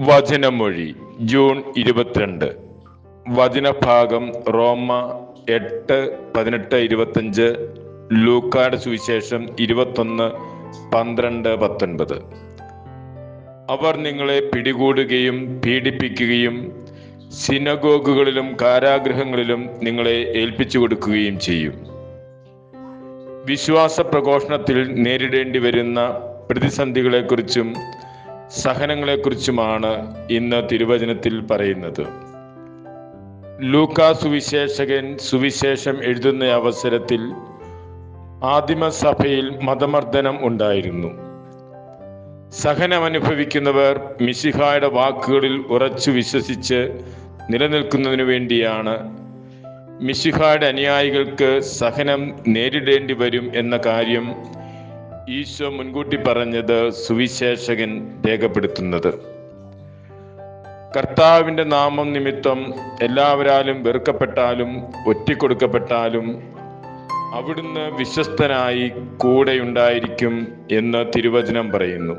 വചനമൊഴി June ഇരുപത്തിരണ്ട്. വചനഭാഗം റോമ എട്ട് പതിനെട്ട് ഇരുപത്തഞ്ച് ലൂക്കാട് സുവിശേഷം ഇരുപത്തൊന്ന് പന്ത്രണ്ട് പത്തൊൻപത്. അവർ നിങ്ങളെ പിടികൂടുകയും പീഡിപ്പിക്കുകയും സിനഗോഗുകളിലും കാരാഗ്രഹങ്ങളിലും നിങ്ങളെ ഏൽപ്പിച്ചു കൊടുക്കുകയും ചെയ്യും. വിശ്വാസ പ്രഘോഷണത്തിൽ നേരിടേണ്ടി വരുന്ന പ്രതിസന്ധികളെക്കുറിച്ചും സഹനങ്ങളെക്കുറിച്ചുമാണ് ഇന്ന് തിരുവചനത്തിൽ പറയുന്നത്. ലൂക്കാ സുവിശേഷകൻ സുവിശേഷം എഴുതുന്ന അവസരത്തിൽ ആദിമസഭയിൽ മതമർദ്ദനം ഉണ്ടായിരുന്നു. സഹനമനുഭവിക്കുന്നവർ മിശിഹായുടെ വാക്കുകളിൽ ഉറച്ചു വിശ്വസിച്ച് നിലനിൽക്കുന്നതിനു വേണ്ടിയാണ് മിശിഹായുടെ അനുയായികൾക്ക് സഹനം നേരിടേണ്ടി വരും എന്ന കാര്യം ഈശോ മുൻകൂട്ടി പറഞ്ഞത് സുവിശേഷകൻ രേഖപ്പെടുത്തുന്നത്. കർത്താവിന്റെ നാമം നിമിത്തം എല്ലാവരാലും വെറുക്കപ്പെട്ടാലും ഒറ്റിക്കൊടുക്കപ്പെട്ടാലും അവിടുന്ന് വിശ്വസ്തനായി കൂടെയുണ്ടായിരിക്കും എന്ന് തിരുവചനം പറയുന്നു.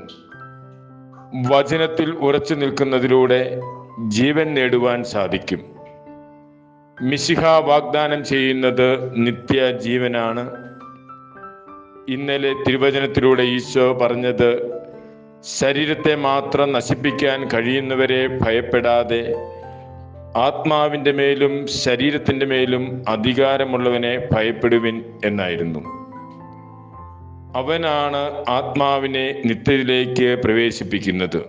വചനത്തിൽ ഉറച്ചു നിൽക്കുന്നതിലൂടെ ജീവൻ നേടുവാൻ സാധിക്കും. മിശിഹ വാഗ്ദാനം ചെയ്യുന്നത് നിത്യ ജീവനാണ് ഇന്നലെ തിരുവചനത്തിലൂടെ ഈശോ പറഞ്ഞത് ശരീരത്തെ മാത്രം നശിപ്പിക്കാൻ കഴിയുന്നവരെ ഭയപ്പെടാതെ ആത്മാവിന്റെ മേലും ശരീരത്തിന്റെ മേലും അധികാരമുള്ളവനെ ഭയപ്പെടുവിൻ എന്നായിരുന്നു. അവനാണ് ആത്മാവിനെ നിത്യത്തിലേക്ക് പ്രവേശിപ്പിക്കുന്നത്.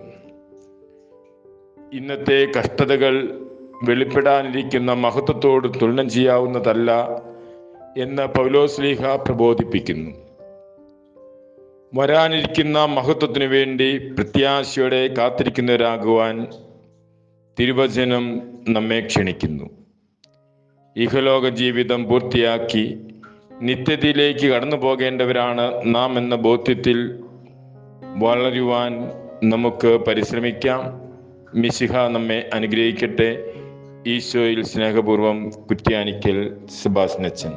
ഇന്നത്തെ കഷ്ടതകൾ വെളിപ്പെടാനിരിക്കുന്ന മഹത്വത്തോട് തുലനം ചെയ്യാവുന്നതല്ല എന്ന് പൗലോസ്ലീഹ പ്രബോധിപ്പിക്കുന്നു. വരാനിരിക്കുന്ന മഹത്വത്തിനു വേണ്ടി പ്രത്യാശയോടെ കാത്തിരിക്കുന്നവരാകുവാൻ തിരുവചനം നമ്മെ ക്ഷണിക്കുന്നു. ഇഹലോക ജീവിതം പൂർത്തിയാക്കി നിത്യതയിലേക്ക് കടന്നു പോകേണ്ടവരാണ് നാം എന്ന ബോധ്യത്തിൽ വളരുവാൻ നമുക്ക് പരിശ്രമിക്കാം. മിശിഹ നമ്മെ അനുഗ്രഹിക്കട്ടെ. ഈശോയിൽ സ്നേഹപൂർവം കുറ്റ്യാനിക്കൽ നച്ചൻ